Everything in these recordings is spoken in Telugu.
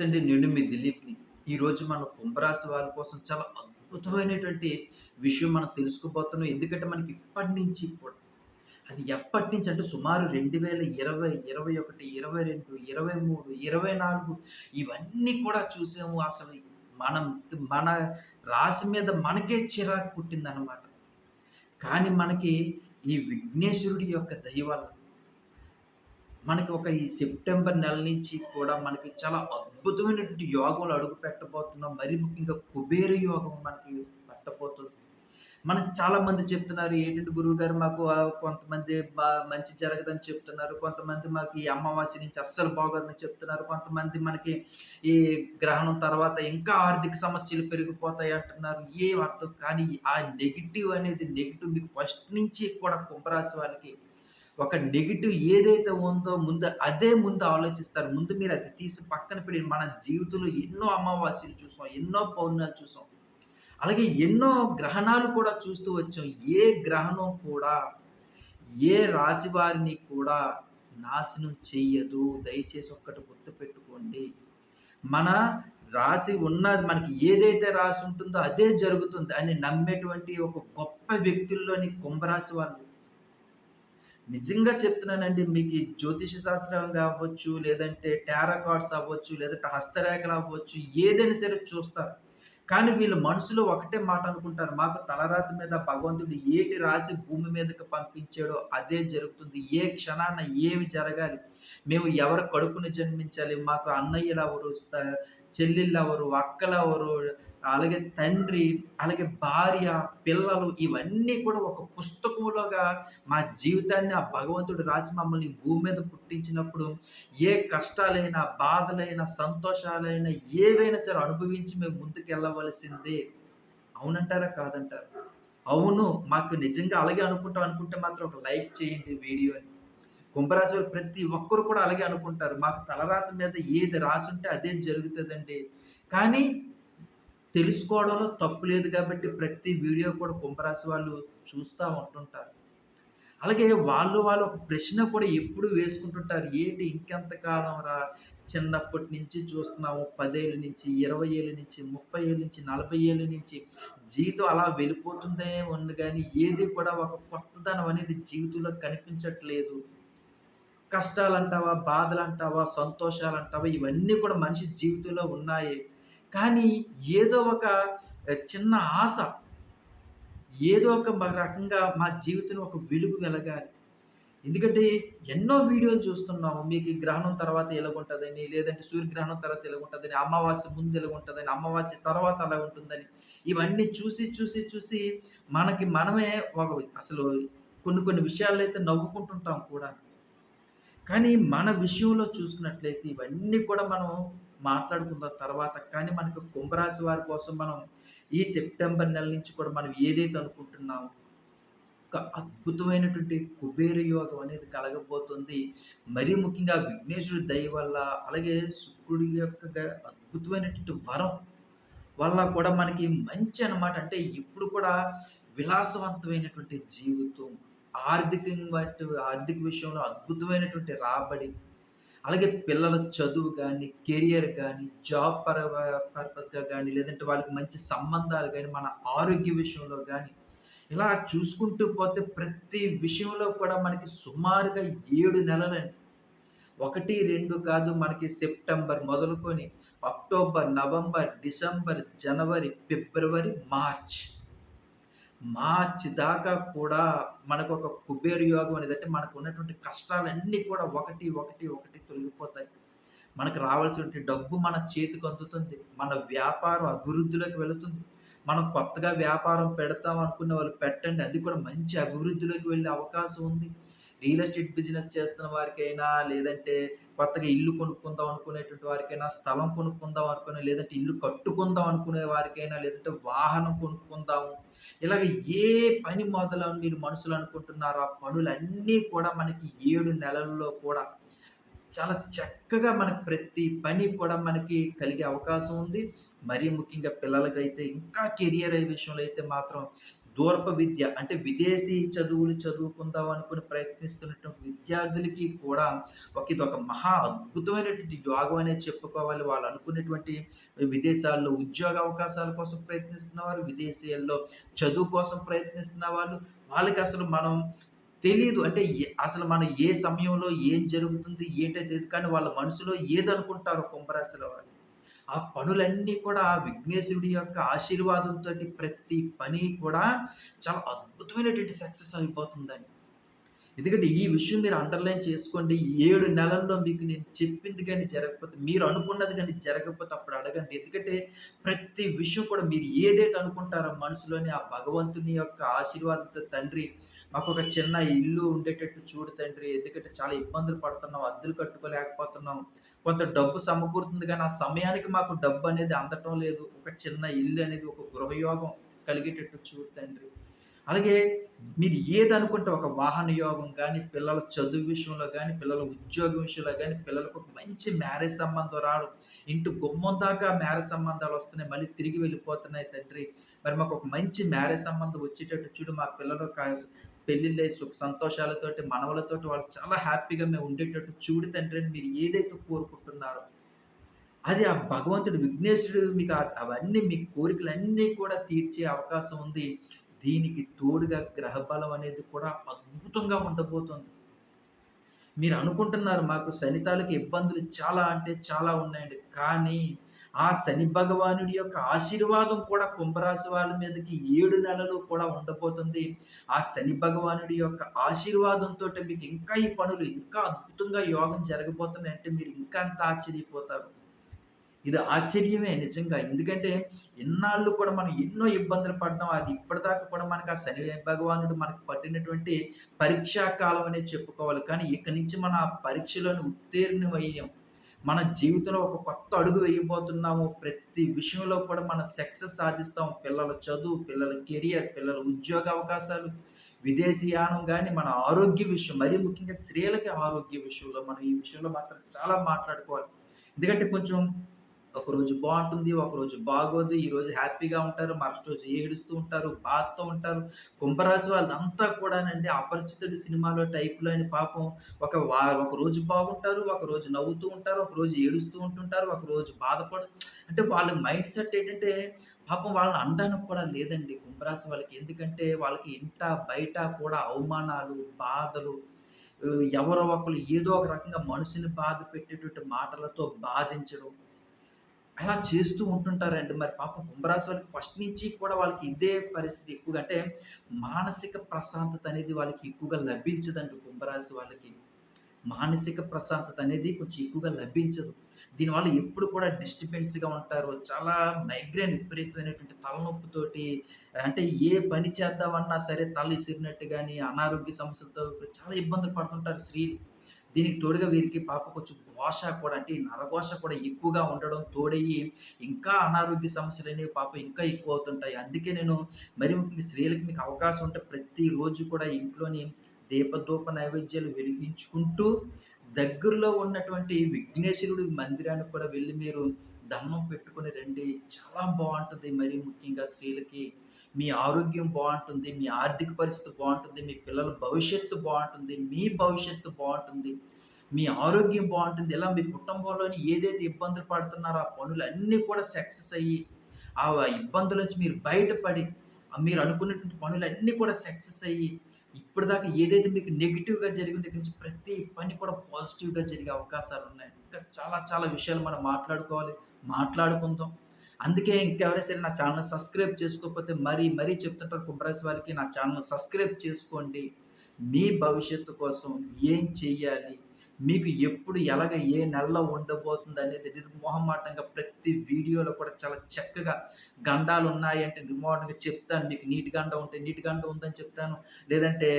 నమస్తే అండి నేను మీ దిలీప్ని ఈరోజు మన కుంభరాశి వారి కోసం చాలా అద్భుతమైనటువంటి విషయం మనం తెలుసుకోబోతున్నాం. ఎందుకంటే మనకి ఇప్పటి నుంచి కూడా అది ఎప్పటి నుంచి అంటే సుమారు రెండు వేల ఇరవై ఇరవై ఒకటి ఇరవై రెండు ఇరవై మూడు ఇరవై నాలుగు ఇవన్నీ కూడా చూసాము. అసలు మనం మన రాశి మీద మనకే చిరాకు పుట్టిందనమాట కానీ మనకి ఈ విఘ్నేశ్వరుడి యొక్క దయ వల్ల మనకి ఒక ఈ సెప్టెంబర్ నెల నుంచి కూడా మనకి చాలా అద్భుతమైనటువంటి యోగంలో అడుగు పెట్టబోతున్నాం. మరి ముఖ్యంగా కుబేర యోగం మనకి పట్టబోతుంది. మనం చాలా మంది చెప్తున్నారు ఏంటంటే గురువు గారు మాకు కొంతమంది బా మంచి జరగదని చెప్తున్నారు. కొంతమంది మాకు ఈ అమావాస్య నుంచి అస్సలు బాగోదని చెప్తున్నారు. కొంతమంది మనకి ఈ గ్రహణం తర్వాత ఇంకా ఆర్థిక సమస్యలు పెరిగిపోతాయి అంటున్నారు. ఏం అర్థం కానీ ఆ నెగిటివ్ అనేది నెగిటివ్ మీకు ఫస్ట్ నుంచి కూడా కుంభరాశి వాళ్ళకి ఒక నెగిటివ్ ఏదైతే ఉందో ముందు అదే ముందు ఆలోచిస్తారు. ముందు మీరు అది తీసి పక్కన పెట్టి మన జీవితంలో ఎన్నో అమావాస్యలు చూసాం ఎన్నో పౌర్ణాలు చూసాం. అలాగే ఎన్నో గ్రహణాలు కూడా చూస్తూ వచ్చాం. ఏ గ్రహణం కూడా ఏ రాశి వారిని కూడా నాశనం చెయ్యదు. దయచేసి ఒక్కటి గుర్తుపెట్టుకోండి మన రాశి ఉన్నది మనకి ఏదైతే రాసి ఉంటుందో అదే జరుగుతుంది అని నమ్మేటువంటి ఒక గొప్ప వ్యక్తుల్లోని కుంభరాశి వాళ్ళు నిజంగా చెప్తున్నానండి మీకు ఈ జ్యోతిష శాస్త్రం కావచ్చు లేదంటే టారా కార్డ్స్ అవ్వచ్చు లేదంటే హస్తరేఖలు అవ్వచ్చు ఏదైనా సరే చూస్తారు. కానీ వీళ్ళు మనసులో ఒకటే మాట అనుకుంటారు మాకు తలరాతి మీద భగవంతుడు ఏటి రాసి భూమి మీదకి పంపించాడో అదే జరుగుతుంది. ఏ క్షణాన ఏమి జరగాలి? మేము ఎవరు కడుపుని జన్మించాలి? మాకు అన్నయ్యలు ఎవరు వస్తారు? చెల్లెళ్ళు ఎవరు? అక్కలు ఎవరు? అలాగే తండ్రి అలాగే భార్య పిల్లలు ఇవన్నీ కూడా ఒక పుస్తకంలోగా మా జీవితాన్ని ఆ భగవంతుడు రాసి మమ్మల్ని భూమి మీద పుట్టించినప్పుడు ఏ కష్టాలైనా బాధలైనా సంతోషాలైనా ఏవైనా సరే అనుభవించి మేము ముందుకెళ్ళవలసిందే. అవునంటారా? కాదంటారా? అవును మాకు నిజంగా అలాగే అనుకుంటాం అనుకుంటే మాత్రం ఒక లైక్ చేయండి వీడియోని కుంభరాశి ప్రతి ఒక్కరు కూడా అలాగే అనుకుంటారు. మాకు తలరాత మీద ఏది రాసుంటే అదే జరుగుతుందండి. కానీ తెలుసుకోవడంలో తప్పు లేదు కాబట్టి ప్రతి వీడియో కూడా కుంభరాశి వాళ్ళు చూస్తూ ఉంటుంటారు. అలాగే వాళ్ళు వాళ్ళు ఒక ప్రశ్న కూడా ఎప్పుడు వేసుకుంటుంటారు. ఏంటి ఇంకెంతకాలం రా? చిన్నప్పటి నుంచి చూస్తున్నాము. పదేళ్ళ నుంచి ఇరవై ఏళ్ళ నుంచి ముప్పై ఏళ్ళ నుంచి నలభై ఏళ్ళ నుంచి జీవితం అలా వెళ్ళిపోతుందే ఉంది కానీ ఏది కూడా ఒక కొత్తదనం అనేది జీవితంలో కనిపించట్లేదు. కష్టాలు అంటావా బాధలు అంటావా సంతోషాలు అంటావా ఇవన్నీ కూడా మనిషి జీవితంలో ఉన్నాయి. కానీ ఏదో ఒక చిన్న ఆశ ఏదో ఒక రకంగా మా జీవితంలో ఒక వెలుగు వెలగాలి. ఎందుకంటే ఎన్నో వీడియోలు చూస్తున్నాము. మీకు గ్రహణం తర్వాత ఎలాగుంటుందని లేదంటే సూర్యగ్రహణం తర్వాత ఎలాగుంటుందని అమావాస్య ముందు ఎలాగుంటుందని అమావాస్య తర్వాత అలా ఉంటుందని ఇవన్నీ చూసి చూసి చూసి మనకి మనమే ఒక అసలు కొన్ని కొన్ని విషయాల్లో అయితే నవ్వుకుంటుంటాం కూడా కానీ మన విషయంలో చూసుకున్నట్లయితే ఇవన్నీ కూడా మనం మాట్లాడుకున్న తర్వాత. కానీ మనకు కుంభరాశి వారి కోసం మనం ఈ సెప్టెంబర్ నెల నుంచి కూడా మనం ఏదైతే అనుకుంటున్నామో ఒక అద్భుతమైనటువంటి కుబేర యోగం అనేది కలగబోతుంది. మరీ ముఖ్యంగా విఘ్నేశ్వరుడి దయ వల్ల అలాగే శుక్రుడి యొక్క అద్భుతమైనటువంటి వరం వల్ల కూడా మనకి మంచి అనమాట అంటే ఇప్పుడు కూడా విలాసవంతమైనటువంటి జీవితం ఆర్థికంగా ఆర్థిక విషయంలో అద్భుతమైనటువంటి రాబడి అలాగే పిల్లల చదువు కానీ కెరియర్ కానీ జాబ్ పర పర్పస్గా కానీ లేదంటే వాళ్ళకి మంచి సంబంధాలు కానీ మన ఆరోగ్య విషయంలో కానీ ఇలా చూసుకుంటూ పోతే ప్రతి విషయంలో కూడా మనకి సుమారుగా ఏడు నెలలండి. ఒకటి రెండు కాదు మనకి సెప్టెంబర్ మొదలుకొని అక్టోబర్ నవంబర్ డిసెంబర్ జనవరి ఫిబ్రవరి మార్చ్. మార్చి దాకా కూడా మనకు ఒక కుబేరు యోగం అనేది అంటే మనకు ఉన్నటువంటి కష్టాలన్నీ కూడా ఒకటి ఒకటి ఒకటి తొలగిపోతాయి. మనకు రావాల్సినటువంటి డబ్బు మన చేతికి అందుతుంది. మన వ్యాపారం అభివృద్ధిలోకి వెళుతుంది. మనం కొత్తగా వ్యాపారం పెడతాం అనుకున్న వాళ్ళు పెట్టండి. అది కూడా మంచి అభివృద్ధిలోకి వెళ్ళే అవకాశం ఉంది. రియల్ ఎస్టేట్ బిజినెస్ చేస్తున్న వారికైనా లేదంటే కొత్తగా ఇల్లు కొనుక్కుందాం అనుకునేటువంటి వారికైనా స్థలం కొనుక్కుందాం అనుకునే లేదంటే ఇల్లు కట్టుకుందాం అనుకునే వారికైనా లేదంటే వాహనం కొనుక్కుందాము ఇలాగ ఏ పని మొదలని మీరు మనుషులు అనుకుంటున్నారో ఆ పనులన్నీ కూడా మనకి ఏడు నెలల్లో కూడా చాలా చక్కగా మనకి ప్రతి పని కూడా మనకి కలిగే అవకాశం ఉంది. మరీ ముఖ్యంగా పిల్లలకైతే ఇంకా కెరియర్ అయ్యే విషయంలో అయితే మాత్రం దూరప విద్య అంటే విదేశీ చదువులు చదువుకుందాం అనుకుని ప్రయత్నిస్తున్నటువంటి విద్యార్థులకి కూడా ఒక ఇది ఒక మహా అద్భుతమైనటువంటి యోగం అనేది చెప్పుకోవాలి. వాళ్ళు అనుకున్నటువంటి విదేశాల్లో ఉద్యోగ అవకాశాల కోసం ప్రయత్నిస్తున్న వారు, విదేశీయాల్లో చదువు కోసం ప్రయత్నిస్తున్న వాళ్ళు, వాళ్ళకి అసలు మనం తెలియదు అంటే అసలు మనం ఏ సమయంలో ఏం జరుగుతుంది, ఏంటో తెలియదు కానీ వాళ్ళ మనసులో ఏదనుకుంటారో కుంభరాశిలో వాళ్ళు. ఆ పనులన్నీ కూడా ఆ విఘ్నేశ్వరుడి యొక్క ఆశీర్వాదంతో ప్రతి పని కూడా చాలా అద్భుతమైనటువంటి సక్సెస్ అయిపోతుందండి. ఎందుకంటే ఈ విషయం మీరు అండర్‌లైన్ చేసుకోండి. ఏడు నెలల్లో మీకు నేను చెప్పింది కానీ జరగకపోతే, మీరు అనుకున్నది కానీ జరగకపోతే అప్పుడు అడగండి. ఎందుకంటే ప్రతి విషయం కూడా మీరు ఏదైతే అనుకుంటారో మనసులోనే ఆ భగవంతుని యొక్క ఆశీర్వాదంతో తండ్రి మాకు ఒక చిన్న ఇల్లు ఉండేటట్టు చూడు తండ్రి. ఎందుకంటే చాలా ఇబ్బందులు పడుతున్నాం. అద్దెలు కట్టుకోలేకపోతున్నాం. కొంత డబ్బు సమకూరుతుంది కానీ ఆ సమయానికి మాకు డబ్బు అనేది అందటం లేదు. ఒక చిన్న ఇల్లు అనేది ఒక గృహయోగం కలిగేటట్టు చూడు తండ్రి. అలాగే మీరు ఏదనుకుంటే ఒక వాహన యోగం కానీ పిల్లల చదువు విషయంలో కానీ పిల్లల ఉద్యోగం విషయంలో కానీ పిల్లలకు ఒక మంచి మ్యారేజ్ సంబంధం రావడం, ఇంటి గుమ్మం దాకా మ్యారేజ్ సంబంధాలు వస్తున్నాయి మళ్ళీ తిరిగి వెళ్ళిపోతున్నాయి తండ్రి. మరి మాకు ఒక మంచి మ్యారేజ్ సంబంధం వచ్చేటట్టు చూడు. మా పిల్లలు క సుఖ సంతోషాలతోటి, మనవలతోటి వాళ్ళు చాలా హ్యాపీగా మేము ఉండేటట్టు చూడు తండ్రి అని మీరు ఏదైతే కోరుకుంటున్నారో, అది ఆ భగవంతుడు విఘ్నేశ్వరుడు మీకు అవన్నీ మీ కోరికలన్నీ కూడా తీర్చే అవకాశం ఉంది. దీనికి తోడుగా గ్రహబలం అనేది కూడా అద్భుతంగా ఉండబోతుంది. మీరు అనుకుంటున్నారు మాకు శని ఇబ్బందులు చాలా అంటే చాలా ఉన్నాయండి. కానీ ఆ శని భగవానుడి యొక్క ఆశీర్వాదం కూడా కుంభరాశి వాళ్ళ మీదకి ఏడు నెలలు కూడా ఉండబోతుంది. ఆ శని భగవానుడి యొక్క ఆశీర్వాదంతో మీకు ఇంకా ఈ పనులు ఇంకా అద్భుతంగా యోగం జరగబోతున్నాయంటే మీరు ఇంకా అంత ఆశ్చర్యపోతారు. ఇది ఆశ్చర్యమే నిజంగా. ఎందుకంటే ఇన్నాళ్ళు కూడా మనం ఎన్నో ఇబ్బందులు పడ్డాం. అది ఇప్పటిదాకా కూడా మనకు ఆ శని భగవానుడు మనకు పట్టినటువంటి పరీక్షా కాలం అనే చెప్పుకోవాలి. కానీ ఇక్కడి నుంచి మన ఆ పరీక్షలను ఉత్తీర్ణమయ్యాం. మన జీవితంలో ఒక కొత్త అడుగు వేయబోతున్నాము. ప్రతి విషయంలో కూడా మనం సక్సెస్ సాధిస్తాం. పిల్లల చదువు, పిల్లల కెరియర్, పిల్లల ఉద్యోగ అవకాశాలు, విదేశీయానం కానీ మన ఆరోగ్య విషయం మరీ ముఖ్యంగా స్త్రీలకి ఆరోగ్య విషయంలో మనం ఈ విషయంలో మాత్రం చాలా మాట్లాడుకోవాలి. ఎందుకంటే కొంచెం ఒకరోజు బాగుంటుంది ఒకరోజు బాగోదు. ఈరోజు హ్యాపీగా ఉంటారు. మరుసటి రోజు ఏడుస్తూ ఉంటారు. బాధతో ఉంటారు. కుంభరాశి వాళ్ళదంతా కూడానండి 'అపరిచితుడు' సినిమాలో టైప్‌లోని పాపం ఒక వా ఒకరోజు బాగుంటారు. ఒక రోజు నవ్వుతూ ఉంటారు. ఒకరోజు ఏడుస్తూ ఉంటుంటారు. ఒకరోజు బాధపడు అంటే వాళ్ళ మైండ్ సెట్ ఏంటంటే పాపం వాళ్ళని అనడానికి కూడా లేదండి కుంభరాశి వాళ్ళకి. ఎందుకంటే వాళ్ళకి ఇంట, బయట కూడా అవమానాలు, బాధలు ఎవరో ఒకరు ఏదో ఒక రకంగా మనుషుని బాధ పెట్టేటువంటి మాటలతో బాధించడం. అలా చేస్తూ ఉంటుంటారండి. మరి పాపం కుంభరాశి వాళ్ళకి ఫస్ట్ నుంచి కూడా వాళ్ళకి ఇదే పరిస్థితి ఎక్కువగా అంటే మానసిక ప్రశాంతత అనేది వాళ్ళకి ఎక్కువగా లభించదండి కుంభరాశి వాళ్ళకి. మానసిక ప్రశాంతత అనేది కొంచెం ఎక్కువగా లభించదు. దీనివల్ల ఎప్పుడు కూడా డిస్టర్బెన్స్‌గా ఉంటారు. చాలా మైగ్రేన్ విపరీతమైనటువంటి తలనొప్పితోటి అంటే ఏ పని చేద్దామన్నా సరే తల ఇసిరినట్టు కానీ అనారోగ్య సమస్యలతో చాలా ఇబ్బందులు పడుతుంటారు స్త్రీలు. దీనికి తోడుగా వీరికి పాప కొంచెం ఘోష కూడా అంటే నరఘోష కూడా ఎక్కువగా ఉండడం తోడయ్యి ఇంకా అనారోగ్య సమస్యలు అనేవి పాపం ఇంకా ఎక్కువ అవుతుంటాయి అందుకే నేను మరి మీ స్త్రీలకి మీకు అవకాశం ఉంటే ప్రతిరోజు కూడా ఇంట్లోని దీపధూప నైవేద్యాలు వెలిగించుకుంటూ దగ్గరలో ఉన్నటువంటి విఘ్నేశ్వరుడి మందిరానికి కూడా వెళ్ళి మీరు దండం పెట్టుకుని రండి. చాలా బాగుంటుంది మరి ముఖ్యంగా స్త్రీలకి మీ ఆరోగ్యం బాగుంటుంది మీ ఆర్థిక పరిస్థితి బాగుంటుంది మీ పిల్లల భవిష్యత్తు బాగుంటుంది మీ భవిష్యత్తు బాగుంటుంది మీ ఆరోగ్యం బాగుంటుంది ఇలా మీ కుటుంబంలోని ఏదైతే ఇబ్బందులు పడుతున్నారో ఆ పనులు అన్నీ కూడా సక్సెస్ అయ్యి, ఆ ఇబ్బందుల నుంచి మీరు బయటపడి మీరు అనుకున్నటువంటి పనులు అన్నీ కూడా సక్సెస్ అయ్యి, ఇప్పటిదాకా ఏదైతే మీకు నెగిటివ్గా జరిగిందో దగ్గర నుంచి ప్రతి పని కూడా పాజిటివ్‌గా జరిగే అవకాశాలు ఉన్నాయి ఇంకా చాలా చాలా విషయాలు మనం మాట్లాడుకోవాలి. మాట్లాడుకుందాం. అందుకే ఇంకెవరైనా సరే నా ఛానల్ సబ్స్క్రైబ్ చేసుకోకపోతే మరీ మరీ చెప్తుంటారు కుంభరాశి వారికి నా ఛానల్ సబ్స్క్రైబ్ చేసుకోండి. మీ భవిష్యత్తు కోసం ఏం చెయ్యాలి? మీకు ఎప్పుడు ఎలాగ ఏ నెలలో ఉండబోతుందనేది నిర్మోహమాటంగా ప్రతి వీడియోలో కూడా చాలా చక్కగా గండాలున్నాయంటే నిర్మొహమాటంగా చెప్తాను. మీకు నీటి గండ ఉంటే నీటి గండ ఉందని చెప్తాను. లేదంటే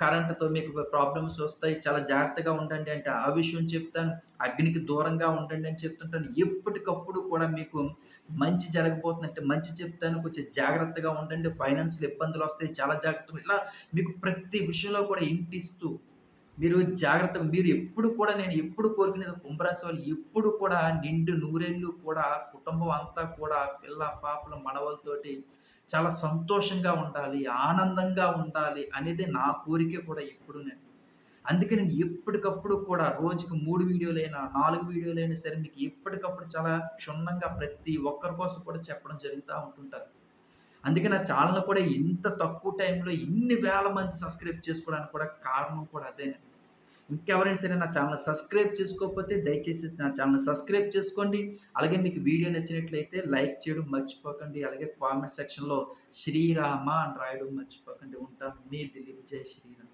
కరెంటుతో మీకు ప్రాబ్లమ్స్ వస్తాయి. చాలా జాగ్రత్తగా ఉండండి అంటే ఆ విషయం చెప్తాను. అగ్నికి దూరంగా ఉండండి అని చెప్తుంటాను. ఎప్పటికప్పుడు కూడా మీకు మంచి జరగబోతుందంటే మంచి చెప్తాను. కొంచెం జాగ్రత్తగా ఉండండి. ఫైనాన్షియల్ ఇబ్బందులొస్తాయి. చాలా జాగ్రత్తగా ఇలా మీకు ప్రతి విషయంలో కూడా ఇంటిస్తూ మీరు జాగ్రత్తగా మీరు ఎప్పుడు కూడా నేను ఎప్పుడు కోరుకునేది కుంభరాశి వాళ్ళు ఎప్పుడు కూడా నిండు నూరేళ్ళు కూడా కుటుంబం అంతా కూడా పిల్ల పాపల మనవలతోటి చాలా సంతోషంగా ఉండాలి ఆనందంగా ఉండాలి అనేది నా కోరిక కూడా ఎప్పుడు నేను. అందుకే నేను ఎప్పటికప్పుడు కూడా రోజుకి మూడు వీడియోలైనా నాలుగు వీడియోలైనా సరే మీకు ఎప్పటికప్పుడు చాలా క్షుణ్ణంగా ప్రతి ఒక్కరి కోసం కూడా చెప్పడం జరుగుతూ ఉంటుంటారు. అందుకే నా ఛానల్ కూడా ఇంత తక్కువ టైంలో ఇన్ని వేల మంది సబ్స్క్రైబ్ చేసుకోవడానికి కూడా కారణం కూడా అదేనే ఇంకెవరైనా సరే నా ఛానల్ సబ్స్క్రైబ్ చేసుకోకపోతే దయచేసి నా ఛానల్ సబ్స్క్రైబ్ చేసుకోండి. అలాగే మీకు వీడియో నచ్చినట్లయితే లైక్ చేయడం మర్చిపోకండి. అలాగే కామెంట్ సెక్షన్లో శ్రీరామ అని రాయడం మర్చిపోకండి. ఉంటాను. మీ దిలీప్. జై శ్రీరామ్.